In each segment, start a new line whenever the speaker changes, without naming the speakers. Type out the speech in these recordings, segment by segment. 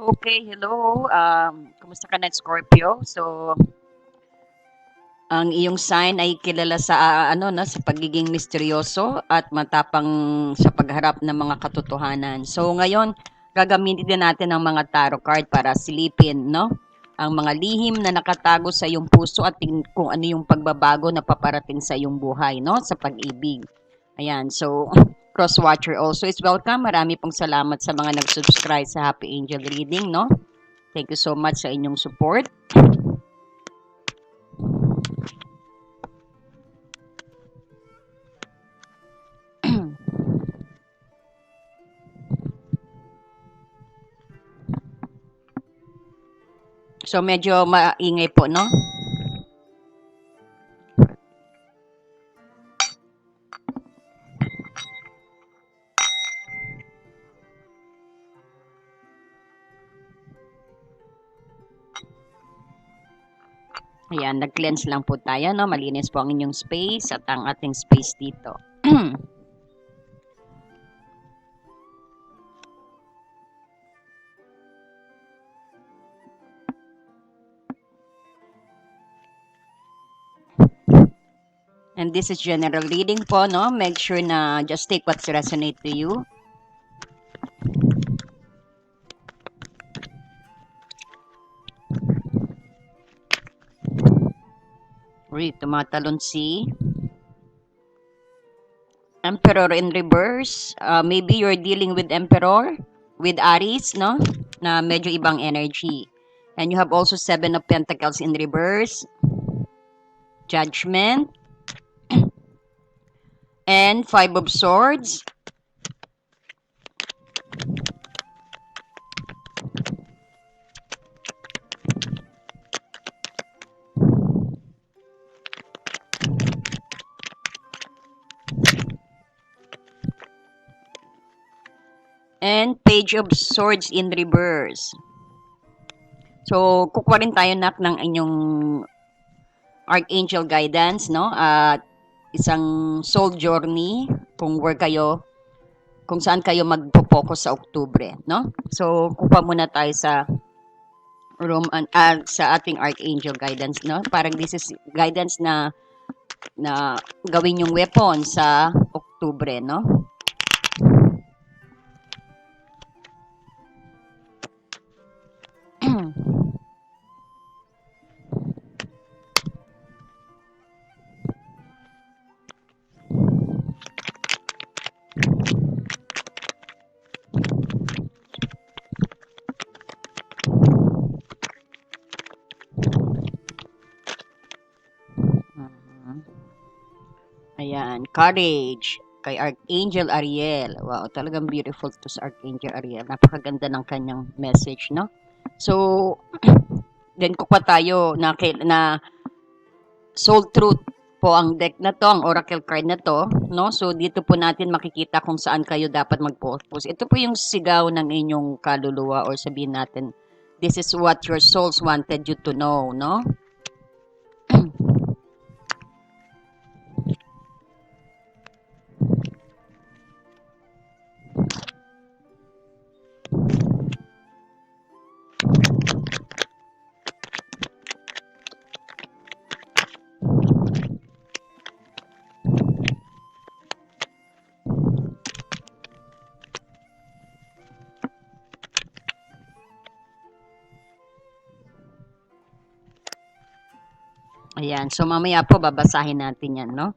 Okay, hello. Um, kumusta ka na, Scorpio? So, ang iyong sign ay kilala sa ah, ano na sa pagiging misteryoso at matapang sa pagharap ng mga katotohanan. So, ngayon gagamitin din natin ang mga tarot card para silipin, no? Ang mga lihim na nakatago sa iyong puso at kung ano yung pagbabago na paparating sa iyong buhay, no? Sa pag-ibig. Ayan. So, cross-watcher also is welcome. Marami pong salamat sa mga nag-subscribe sa Happy Angel Reading, no? Thank you so much sa inyong support. So, medyo maingay po, no? Ayan, nag-cleanse lang po tayo, no? Malinis po ang inyong space at ang ating space dito. And this is general reading po, no? Make sure na just take what's resonate to you. Uy, tumatalon si Emperor in reverse. Uh, maybe you're dealing with Emperor, with Aries, no? Na medyo ibang energy. And you have also Seven of Pentacles in reverse. Judgment. And Five of Swords. And Page of Swords in reverse. So, kukuha rin tayo nak ng inyong Archangel guidance, no? At isang soul journey kung where kayo kung saan kayo magpo-focus sa Oktubre, no? So, kuha muna tayo sa room ah, sa ating archangel guidance, no? Parang this is guidance na na gawin yung weapon sa Oktubre, no? Ayan, courage kay Archangel Ariel. Wow, talagang beautiful to sa Archangel Ariel. Napakaganda ng kanyang message, no? So, then kukuha tayo na, na Soul Truth po ang deck na to, ang oracle card na to, no? So, dito po natin makikita kung saan kayo dapat mag-focus. Ito po yung sigaw ng inyong kaluluwa or sabihin natin, this is what your souls wanted you to know, no? Ayan. So, mamaya po, babasahin natin yan, no?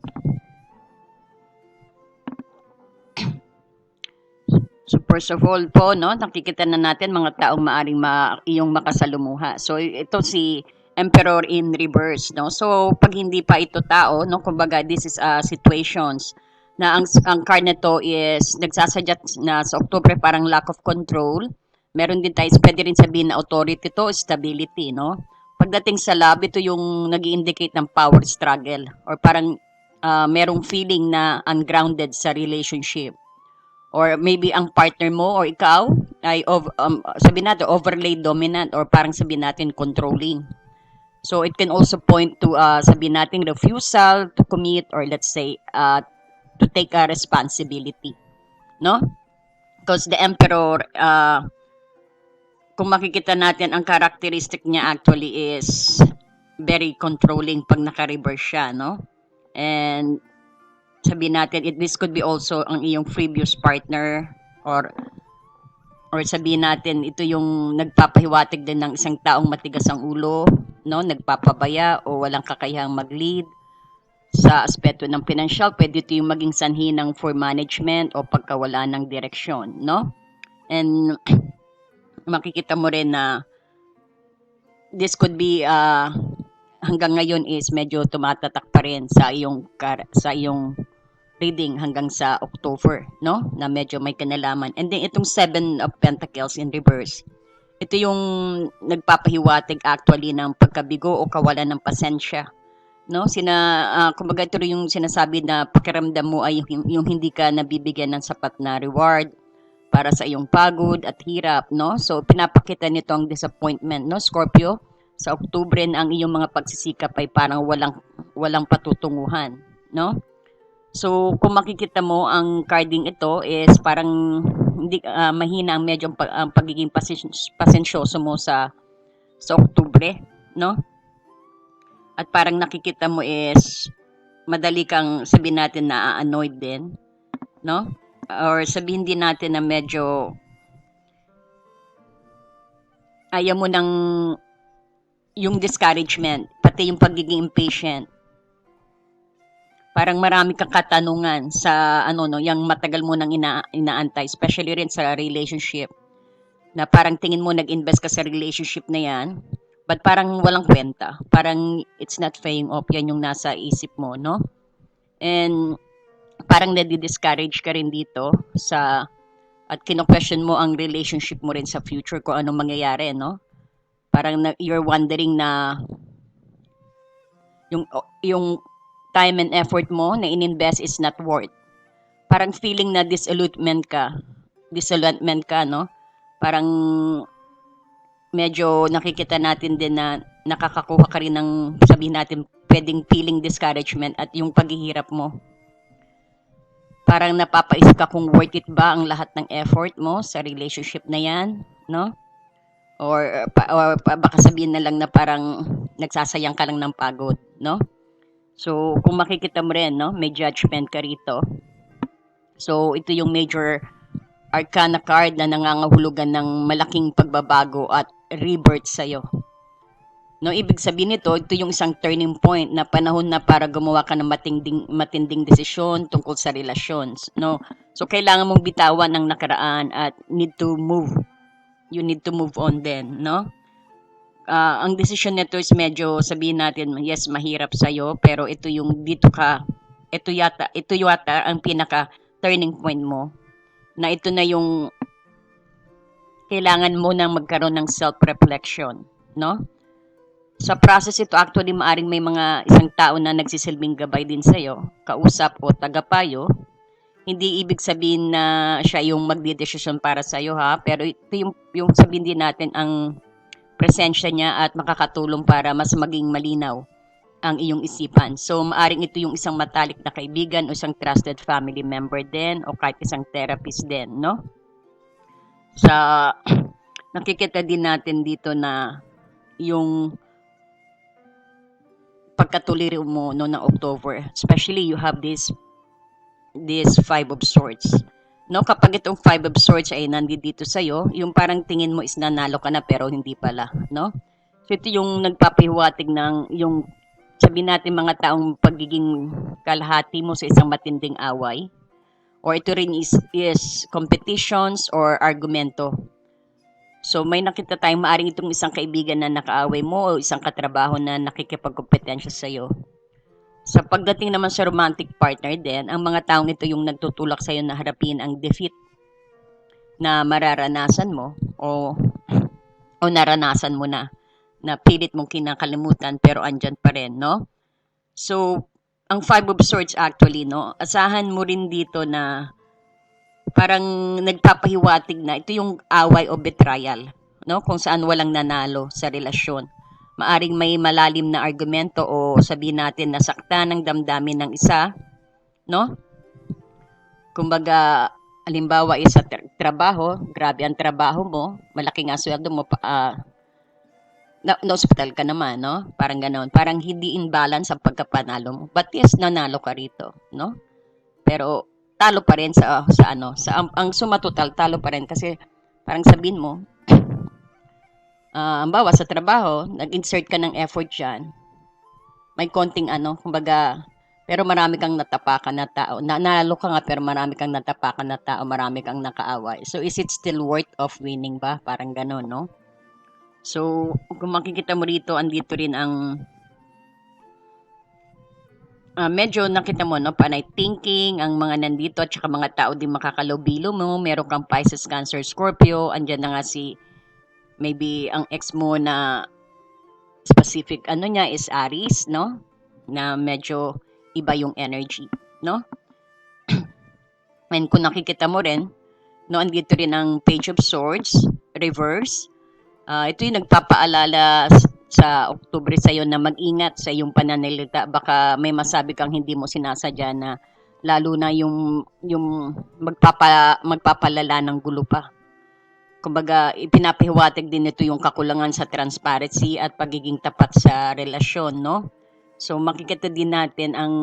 So, first of all po, no, nakikita na natin mga taong maaring ma iyong makasalumuha. So, ito si Emperor in reverse, no? So, pag hindi pa ito tao, no, kumbaga, this is uh, situations na ang, ang card na to is nagsasadya na sa Oktubre parang lack of control. Meron din tayo, pwede rin sabihin na authority to, stability, no? Pagdating sa love, ito yung nag indicate ng power struggle or parang uh, merong feeling na ungrounded sa relationship or maybe ang partner mo or ikaw ay of, um, sabi natin overly dominant or parang sabi natin controlling. So it can also point to uh, sabi natin refusal to commit or let's say uh, to take a responsibility. No? Because the emperor uh, kung makikita natin, ang characteristic niya actually is very controlling pag naka-reverse siya, no? And sabihin natin, it, this could be also ang iyong previous partner or or sabihin natin ito yung nagpapahiwatig din ng isang taong matigas ang ulo, no? Nagpapabaya o walang kakayahang mag-lead sa aspeto ng financial, pwede ito yung maging sanhi ng for management o pagkawala ng direksyon, no? And makikita mo rin na this could be uh, hanggang ngayon is medyo tumatatak pa rin sa iyong sa iyong reading hanggang sa October, no? Na medyo may kanalaman. And then itong Seven of Pentacles in reverse. Ito yung nagpapahiwatig actually ng pagkabigo o kawalan ng pasensya. No? Sina ah, kumbaga ito yung sinasabi na pakiramdam mo ay yung, yung hindi ka nabibigyan ng sapat na reward para sa iyong pagod at hirap, no? So pinapakita nito ang disappointment, no, Scorpio? Sa Oktubre na ang iyong mga pagsisikap ay parang walang walang patutunguhan, no? So, kung makikita mo ang carding ito is parang hindi ah, mahina ang medyo ang, pag- ang pagiging pasen- pasensyoso mo sa sa Oktubre, no? At parang nakikita mo is madali kang sabihin natin na annoyed din, no? Or sabihin din natin na medyo ayaw mo ng yung discouragement, pati yung pagiging impatient parang marami kang katanungan sa ano no, yung matagal mo nang ina, inaantay, especially rin sa relationship. Na parang tingin mo nag-invest ka sa relationship na yan, but parang walang kwenta. Parang it's not paying off yan yung nasa isip mo, no? And parang nadi-discourage ka rin dito sa at kino-question mo ang relationship mo rin sa future kung anong mangyayari, no? Parang na, you're wondering na yung yung time and effort mo na ininvest is not worth. Parang feeling na disillusionment ka. Disillusionment ka, no? Parang medyo nakikita natin din na nakakakuha ka rin ng sabihin natin pwedeng feeling discouragement at yung paghihirap mo. Parang napapaisip ka kung worth it ba ang lahat ng effort mo sa relationship na yan, no? Or, or pa- baka sabihin na lang na parang nagsasayang ka lang ng pagod, no? So, kung makikita mo rin, no, may judgment ka rito. So, ito yung major arcana card na nangangahulugan ng malaking pagbabago at rebirth sa'yo. No, ibig sabihin nito, ito yung isang turning point na panahon na para gumawa ka ng matinding, matinding desisyon tungkol sa relasyon. No? So, kailangan mong bitawan ang nakaraan at need to move. You need to move on then, no? ah, ang decision nito is medyo sabihin natin, yes, mahirap sa'yo, pero ito yung dito ka, ito yata, ito yata ang pinaka turning point mo, na ito na yung kailangan mo nang magkaroon ng self-reflection, no? Sa process ito, actually, maaring may mga isang tao na nagsisilbing gabay din sa'yo, kausap o tagapayo. Hindi ibig sabihin na siya yung magdidesisyon para sa'yo, ha? Pero ito yung, yung sabihin din natin ang presensya niya at makakatulong para mas maging malinaw ang iyong isipan. So, maaring ito yung isang matalik na kaibigan o isang trusted family member din o kahit isang therapist din, no? Sa nakikita din natin dito na yung pagkatuliro mo no ng October, especially you have this this five of swords. No kapag itong five of swords ay nandito sa iyo yung parang tingin mo is nanalo ka na pero hindi pala no? So ito yung nagpapahiwatig ng yung sabi natin mga taong pagiging kalahati mo sa isang matinding away. Or ito rin is, is competitions or argumento so may nakita tayong maaring itong isang kaibigan na nakaaway mo o isang katrabaho na nakikipagkompetensya sa iyo sa pagdating naman sa romantic partner din, ang mga taong ito yung nagtutulak sa iyo na harapin ang defeat na mararanasan mo o o naranasan mo na na pilit mong kinakalimutan pero andyan pa rin, no? So, ang Five of Swords actually, no? Asahan mo rin dito na parang nagpapahiwatig na ito yung away o betrayal, no? Kung saan walang nanalo sa relasyon maaring may malalim na argumento o sabihin natin na sakta ng damdamin ng isa, no? Kumbaga, halimbawa is sa tra- trabaho, grabe ang trabaho mo, malaki nga sweldo mo, pa, ah, na, na-hospital ka naman, no? Parang ganon. Parang hindi in balance ang pagkapanalo mo. But yes, nanalo ka rito, no? Pero talo pa rin sa sa ano, sa ang, ang suma talo pa rin kasi parang sabihin mo ah, ang bawa sa trabaho, nag-insert ka ng effort diyan. May konting ano, kumbaga pero marami kang natapakan na tao. Na, nanalo ka nga pero marami kang natapakan na tao, marami kang nakaaway. So is it still worth of winning ba? Parang ganon, no? So, kung makikita mo rito, andito rin ang ah, medyo nakita mo, no, panay thinking, ang mga nandito, at saka mga tao din makakalobilo mo, meron kang Pisces, Cancer, Scorpio, andyan na nga si, maybe ang ex mo na specific, ano niya is Aries, no, na medyo iba yung energy, no? And kung nakikita mo rin, no, andito rin ang Page of Swords, reverse, Ah, ito yung nagpapaalala sa Oktubre sa na mag-ingat sa iyong pananalita. Baka may masabi kang hindi mo sinasadya na lalo na yung yung magpapa magpapalala ng gulo pa. Kumbaga, ipinapahiwatig din ito yung kakulangan sa transparency at pagiging tapat sa relasyon, no? So makikita din natin ang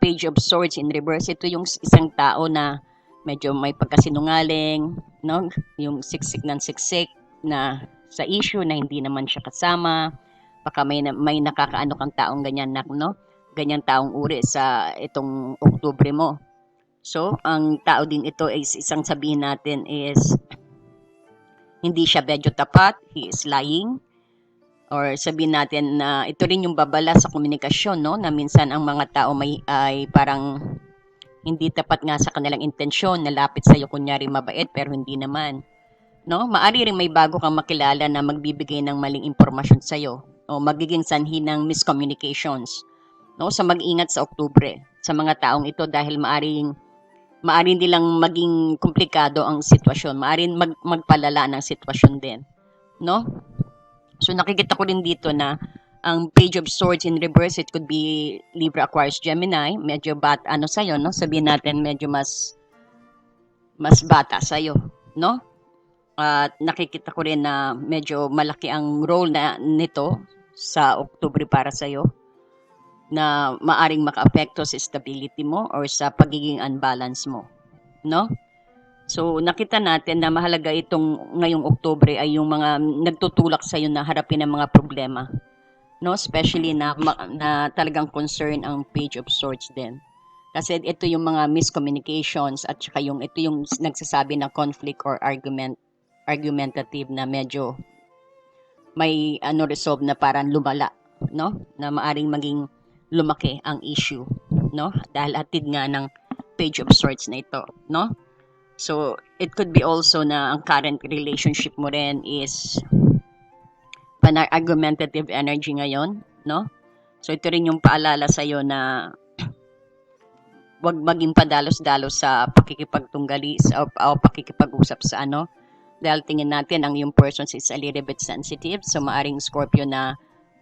Page of Swords in reverse. Ito yung isang tao na medyo may pagkasinungaling, no? Yung siksik ng siksik na sa issue na hindi naman siya kasama. Baka may, may nakakaano kang taong ganyan na, no? Ganyan taong uri sa itong Oktubre mo. So, ang tao din ito is isang sabihin natin is hindi siya medyo tapat, he is lying. Or sabihin natin na ito rin yung babala sa komunikasyon, no? Na minsan ang mga tao may ay parang hindi tapat nga sa kanilang intensyon, nalapit sa iyo kunyari mabait pero hindi naman no? Maari ring may bago kang makilala na magbibigay ng maling impormasyon sa iyo o magiging sanhi ng miscommunications. No, sa mag-ingat sa Oktubre sa mga taong ito dahil maaring maaring nilang maging komplikado ang sitwasyon, maaring mag, magpalala ng sitwasyon din, no? So nakikita ko rin dito na ang Page of Swords in reverse, it could be Libra, Aquarius, Gemini, medyo bat ano sa no? Sabihin natin medyo mas mas bata sa no? At nakikita ko rin na medyo malaki ang role na nito sa Oktubre para sa iyo na maaring makaapekto sa stability mo or sa pagiging unbalance mo, no? So nakita natin na mahalaga itong ngayong Oktubre ay yung mga nagtutulak sa iyo na harapin ang mga problema, no? Especially na na talagang concern ang Page of Swords din. Kasi ito yung mga miscommunications at saka yung ito yung nagsasabi ng conflict or argument argumentative na medyo may ano resolve na parang lumala, no? Na maaring maging lumaki ang issue, no? Dahil atid nga ng page of swords na ito, no? So, it could be also na ang current relationship mo rin is panay argumentative energy ngayon, no? So, ito rin yung paalala sa iyo na wag maging padalos-dalos sa pakikipagtunggali sa, o, o pakikipag-usap sa ano, dahil tingin natin ang yung person is a little bit sensitive. So maaring Scorpio na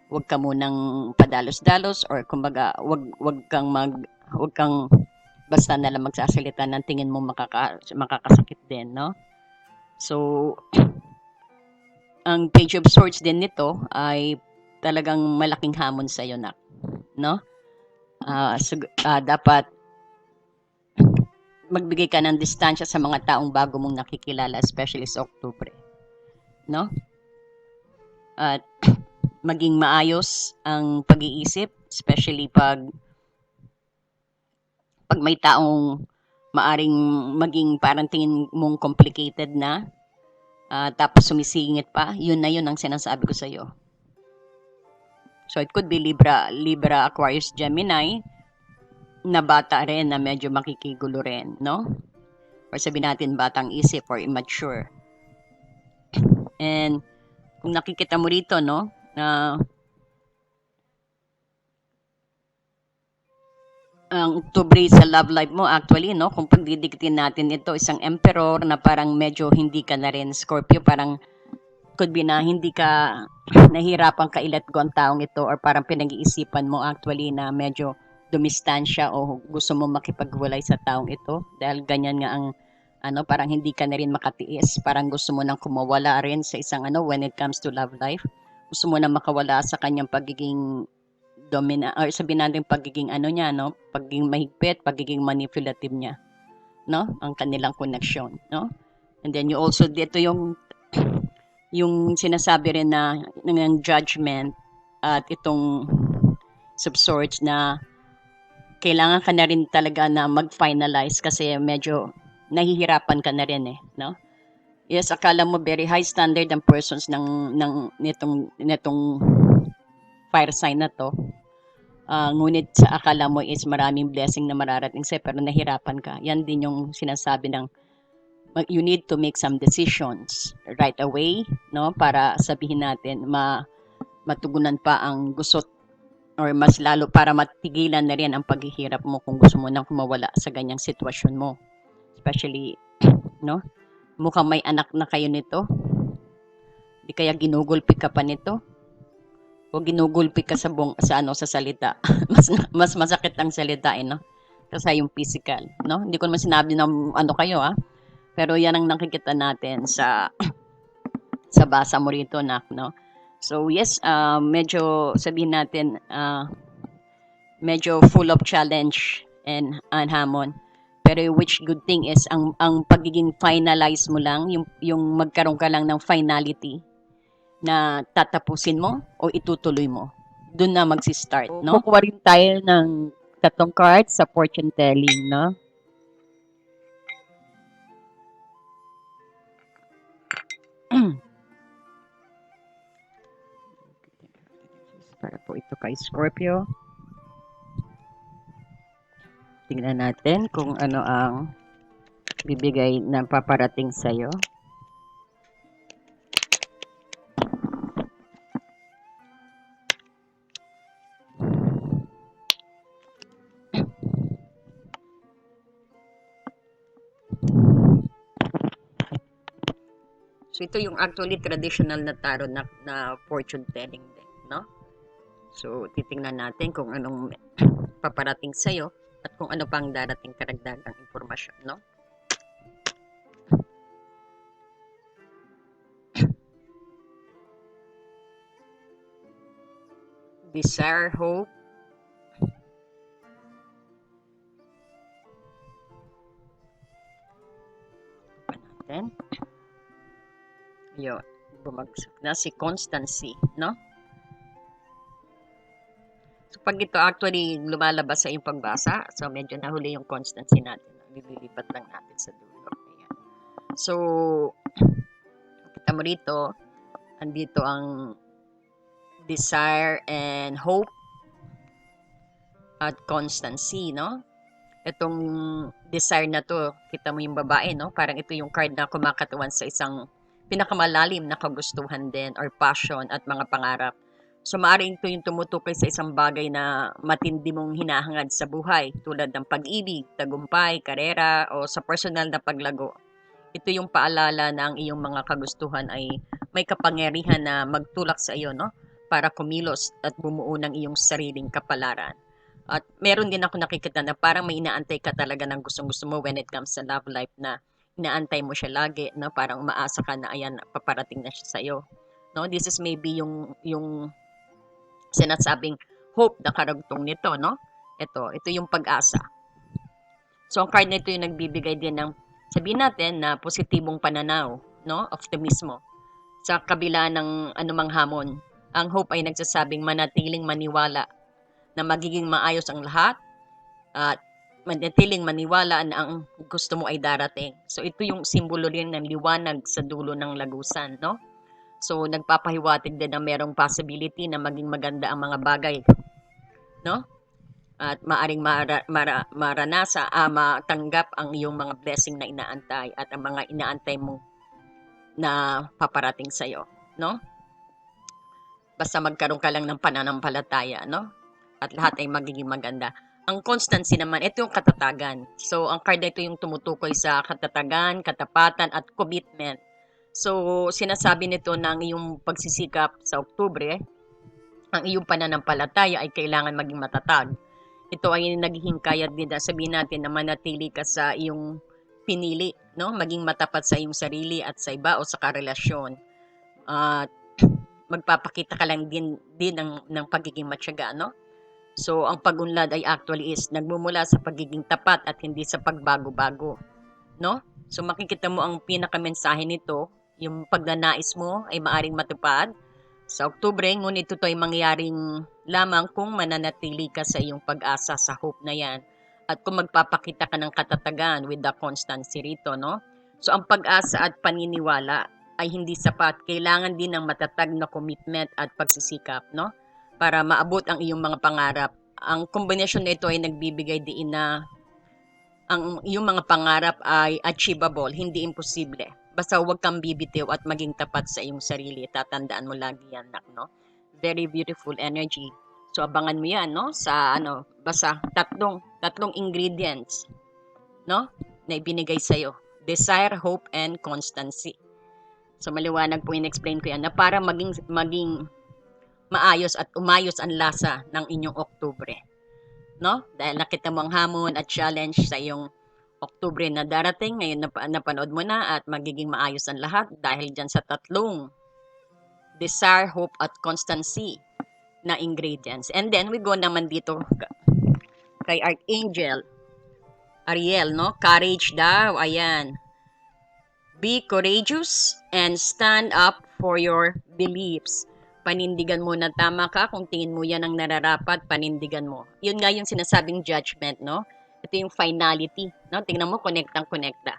wag ka munang padalos-dalos or kumbaga wag wag kang mag wag kang basta na lang magsasalita ng tingin mo makaka, makakasakit din no? So ang page of swords din nito ay talagang malaking hamon sa iyo na no? Ah, sug- ah, dapat magbigay ka ng distansya sa mga taong bago mong nakikilala, especially sa Oktubre. No? At maging maayos ang pag-iisip, especially pag pag may taong maaring maging parang tingin mong complicated na, ah, tapos sumisingit pa, yun na yun ang sinasabi ko sa iyo. So it could be Libra, Libra, Aquarius, Gemini, na bata rin na medyo makikigulo rin, no? Or sabi natin batang isip or immature. And kung nakikita mo rito, no, na ang Oktubre sa love life mo actually no kung pagdidiktin natin ito isang emperor na parang medyo hindi ka na rin Scorpio parang could be na hindi ka nahirapan ka ilet go ang taong ito or parang pinag-iisipan mo actually na medyo dumistansya o gusto mo makipagwalay sa taong ito dahil ganyan nga ang Ano, parang hindi ka na rin makatiis. Parang gusto mo nang kumawala rin sa isang ano, when it comes to love life. Gusto mo na makawala sa kanyang pagiging domina or sabihin natin pagiging ano niya, no? Pagiging mahigpit, pagiging manipulative niya. No? Ang kanilang connection, no? And then you also dito yung yung sinasabi rin na ng judgment at itong subsorts na kailangan ka na rin talaga na mag-finalize kasi medyo nahihirapan ka na rin eh, no? Yes, akala mo very high standard ang persons ng ng nitong nitong fire sign na to. Ah, ngunit sa akala mo is maraming blessing na mararating sa'yo pero nahirapan ka. Yan din yung sinasabi ng you need to make some decisions right away, no? Para sabihin natin ma matugunan pa ang gusot or mas lalo para matigilan na rin ang paghihirap mo kung gusto mo nang kumawala sa ganyang sitwasyon mo. Especially, no? Mukhang may anak na kayo nito. Di kaya ginugulpi ka pa nito. O ginugulpi ka sa, bong, sa, ano, sa salita. mas, mas masakit ang salita, eh, no? Kasi yung physical, no? Hindi ko naman sinabi ng ano kayo, ah. Pero yan ang nakikita natin sa sa basa mo rito, nak, no? So, yes, uh, medyo sabihin natin, uh, medyo full of challenge and, and. Pero which good thing is ang ang pagiging finalize mo lang, yung yung magkaroon ka lang ng finality na tatapusin mo o itutuloy mo. Doon na magsi-start, no?
Kukuha rin tayo ng tatlong cards sa fortune telling, no?
Para po ito kay Scorpio. Tingnan natin kung ano ang bibigay na paparating sa'yo. So ito yung actually traditional na tarot na, na fortune telling din, no? So titingnan natin kung anong paparating sa'yo at kung ano pang darating karagdagang impormasyon, no? Desire, hope, natin. Yun, bumagsak na si Constancy, no? Pag ito actually lumalabas sa iyong pagbasa, so medyo nahuli yung constancy natin. Nililipat lang natin sa dulo. Ayan. So, kita mo rito, andito ang desire and hope at constancy, no? Itong desire na to, kita mo yung babae, no? Parang ito yung card na kumakatawan sa isang pinakamalalim na kagustuhan din or passion at mga pangarap. So maaaring ito yung tumutukoy sa isang bagay na matindi mong hinahangad sa buhay tulad ng pag-ibig, tagumpay, karera o sa personal na paglago. Ito yung paalala na ang iyong mga kagustuhan ay may kapangyarihan na magtulak sa iyo no para kumilos at bumuo ng iyong sariling kapalaran. At meron din ako nakikita na parang may inaantay ka talaga ng gustong-gusto mo when it comes sa love life na inaantay mo siya lagi, no? Parang umaasa ka na ayan paparating na siya sa iyo. No? This is maybe yung yung sinasabing hope na karagtong nito, no? Ito, ito yung pag-asa. So, ang card na ito yung nagbibigay din ng, sabihin natin na positibong pananaw, no? Optimismo. Sa kabila ng anumang hamon, ang hope ay nagsasabing manatiling maniwala na magiging maayos ang lahat at manatiling maniwala na ang gusto mo ay darating. So, ito yung simbolo rin ng liwanag sa dulo ng lagusan, no? So, nagpapahiwatig din na merong possibility na maging maganda ang mga bagay. No? At maaring mara, mara, maranasa, ah, matanggap ang iyong mga blessing na inaantay at ang mga inaantay mo na paparating sa'yo. No? Basta magkaroon ka lang ng pananampalataya, no? At lahat ay magiging maganda. Ang constancy naman, ito yung katatagan. So, ang card na ito yung tumutukoy sa katatagan, katapatan, at commitment. So, sinasabi nito na ang iyong pagsisikap sa Oktubre, ang iyong pananampalataya ay kailangan maging matatag. Ito ay naging kayat din na sabihin natin na manatili ka sa iyong pinili, no? Maging matapat sa iyong sarili at sa iba o sa karelasyon. At magpapakita ka lang din din ng ng pagiging matyaga, no? So, ang pagunlad ay actually is nagmumula sa pagiging tapat at hindi sa pagbago-bago, no? So, makikita mo ang pinakamensahe nito, yung pagnanais mo ay maaring matupad sa Oktubre, ngunit ito ay mangyaring lamang kung mananatili ka sa iyong pag-asa sa hope na yan at kung magpapakita ka ng katatagan with the constancy rito, no? So, ang pag-asa at paniniwala ay hindi sapat. Kailangan din ng matatag na commitment at pagsisikap, no? Para maabot ang iyong mga pangarap. Ang kombinasyon nito ay nagbibigay diin na ang iyong mga pangarap ay achievable, hindi imposible. Basta huwag kang bibitiw at maging tapat sa iyong sarili. Tatandaan mo lagi yan, nak, no? Very beautiful energy. So, abangan mo yan, no? Sa, ano, basta tatlong, tatlong ingredients, no? Na ibinigay sa'yo. Desire, hope, and constancy. So, maliwanag po in-explain ko yan na para maging, maging maayos at umayos ang lasa ng inyong Oktubre. No? Dahil nakita mo ang hamon at challenge sa iyong Oktubre na darating, ngayon nap- napanood mo na at magiging maayos ang lahat dahil dyan sa tatlong desire, hope, at constancy na ingredients. And then, we go naman dito ka- kay Archangel Ariel, no? Courage daw, ayan. Be courageous and stand up for your beliefs. Panindigan mo na tama ka kung tingin mo yan ang nararapat, panindigan mo. Yun nga yung sinasabing judgment, no? Ito yung finality, no? Tingnan mo, connect ang connecta.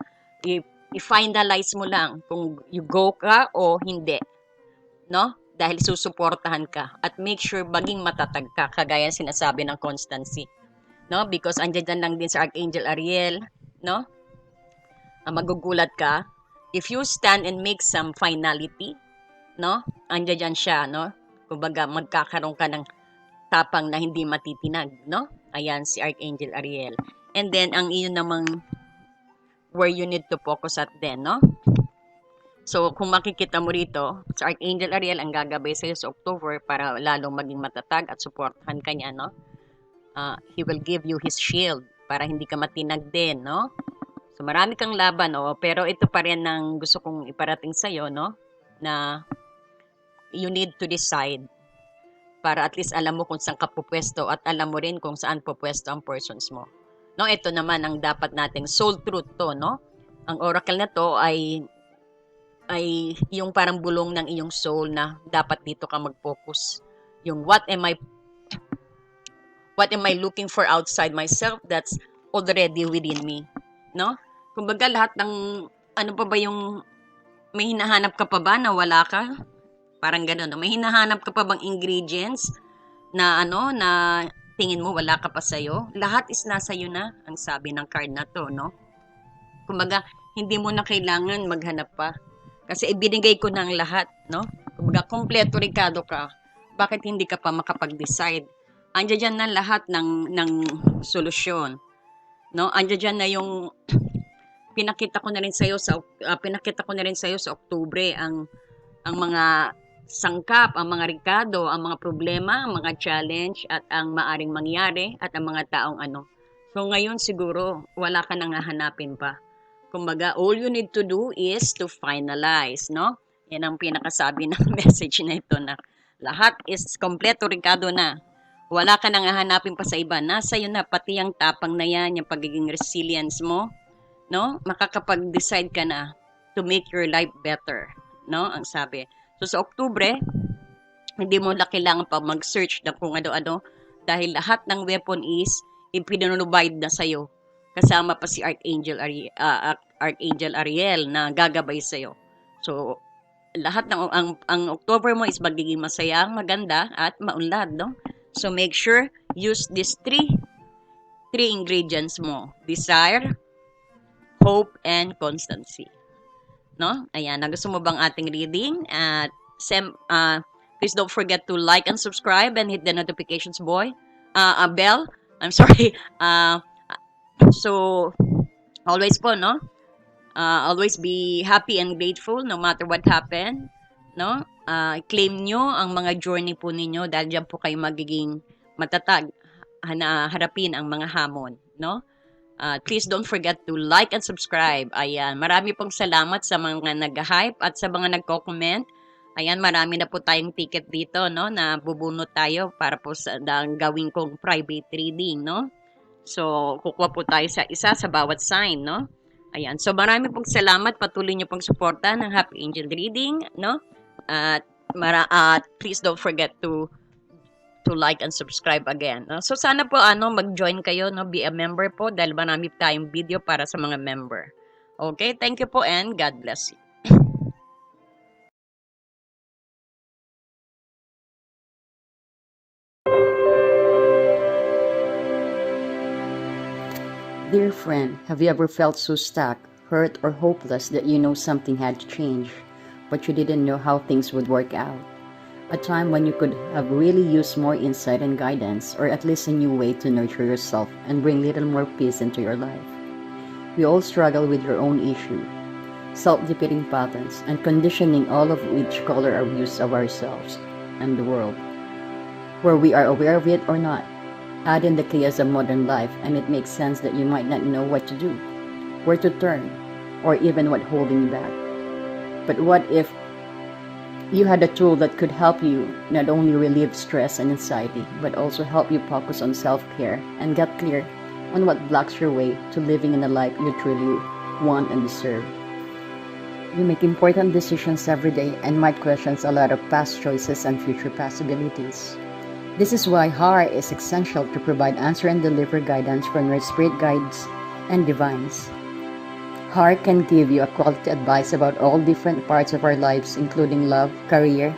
I-finalize mo lang kung you go ka o hindi, no? Dahil susuportahan ka at make sure maging matatag ka, kagaya sinasabi ng constancy, no? Because andyan lang din sa Archangel Ariel, no? Ah, magugulat ka, if you stand and make some finality, no? Andiyan siya, no? Kumbaga, magkakaroon ka ng tapang na hindi matitinag, no? Ayan, si Archangel Ariel. And then, ang iyon namang where you need to focus at then, no? So, kung makikita mo rito, sa Archangel Ariel ang gagabay sa'yo sa October para lalong maging matatag at supportahan ka niya, no? Ah, he will give you his shield para hindi ka matinag din, no? So, marami kang laban, oh, pero ito pa rin ang gusto kong iparating sa'yo, no? Na you need to decide para at least alam mo kung saan ka pupwesto at alam mo rin kung saan pupwesto ang persons mo. No, ito naman ang dapat nating soul truth to, no? Ang oracle na to ay ay yung parang bulong ng iyong soul na dapat dito ka mag-focus. Yung what am I what am I looking for outside myself that's already within me, no? Kumbaga lahat ng ano pa ba yung may hinahanap ka pa ba na wala ka? Parang gano'n. no? May hinahanap ka pa bang ingredients na ano na tingin mo wala ka pa sa'yo? Lahat is nasa iyo na, ang sabi ng card na to, no? Kumbaga, hindi mo na kailangan maghanap pa. Kasi ibinigay ko ng lahat, no? Kumbaga, kompleto Ricardo ka. Bakit hindi ka pa makapag-decide? Andiyan dyan na lahat ng, ng solusyon. No? Andiyan dyan na yung pinakita ko na rin sa'yo sa, ah, pinakita ko na rin sa'yo sa Oktubre ang, ang mga sangkap, ang mga rikado, ang mga problema, ang mga challenge at ang maaring mangyari at ang mga taong ano. So ngayon siguro wala ka nang hahanapin pa. Kumbaga, all you need to do is to finalize, no? Yan ang pinakasabi ng message na ito na lahat is kompleto Ricardo na. Wala ka nang hahanapin pa sa iba. Nasa iyo na pati yung tapang na yan, yung pagiging resilience mo, no? Makakapag-decide ka na to make your life better, no? Ang sabi. So sa Oktubre, hindi mo na kailangan pa mag-search na kung ano-ano dahil lahat ng weapon is ipinunubide na sa'yo. Kasama pa si Archangel, Ari, Arch- Archangel Ariel na gagabay sa'yo. So, lahat ng ang, ang October mo is magiging masayang, maganda at maunlad, no? So make sure use these three three ingredients mo. Desire, hope, and constancy. No? Ayan, nagusto mo bang ating reading? At sem, uh, please don't forget to like and subscribe and hit the notifications boy. Uh, uh, bell. I'm sorry. Uh, so, always po, no? Uh, always be happy and grateful no matter what happen. No? Uh, claim nyo ang mga journey po ninyo dahil dyan po kayo magiging matatag na harapin ang mga hamon. No? Uh, please don't forget to like and subscribe. Ayan, marami pong salamat sa mga nag-hype at sa mga nagko-comment. Ayan, marami na po tayong ticket dito, no, na bubunot tayo para po sa na gawin kong private reading, no. So, kukuha po tayo sa isa sa bawat sign, no. Ayan, so marami pong salamat. Patuloy niyo pong suporta ng Happy Angel Reading, no. At mara at please don't forget to to like and subscribe again. No? So sana po ano mag-join kayo no be a member po dahil marami tayong video para sa mga member. Okay, thank you po and God bless you.
Dear friend, have you ever felt so stuck, hurt, or hopeless that you know something had to change, but you didn't know how things would work out? A time when you could have really used more insight and guidance, or at least a new way to nurture yourself and bring little more peace into your life. We all struggle with your own issue, self defeating patterns, and conditioning, all of which color our views of ourselves and the world, where we are aware of it or not. Add in the chaos of modern life, and it makes sense that you might not know what to do, where to turn, or even what holding you back. But what if you had a tool that could help you not only relieve stress and anxiety, but also help you focus on self care and get clear on what blocks your way to living in a life you truly want and deserve? You make important decisions every day and might question a lot of past choices and future possibilities. This is why HAR is essential to provide answer and deliver guidance from your spirit guides and divines. HAR can give you a quality advice about all different parts of our lives, including love, career,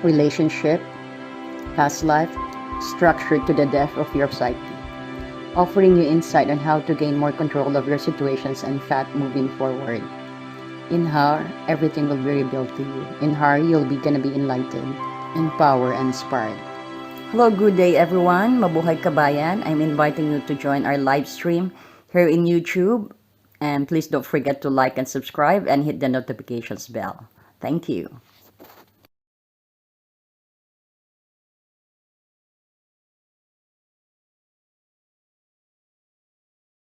relationship, past life, structured to the depth of your psyche, offering you insight on how to gain more control of your situations and fact moving forward. In HAR, everything will be revealed to you. In HAR, you'll be gonna be enlightened, empowered, and inspired. Hello, good day everyone. Mabuhay kabayan. I'm inviting you to join our live stream here in YouTube. And please don't forget to like and subscribe and hit the notifications bell. Thank you.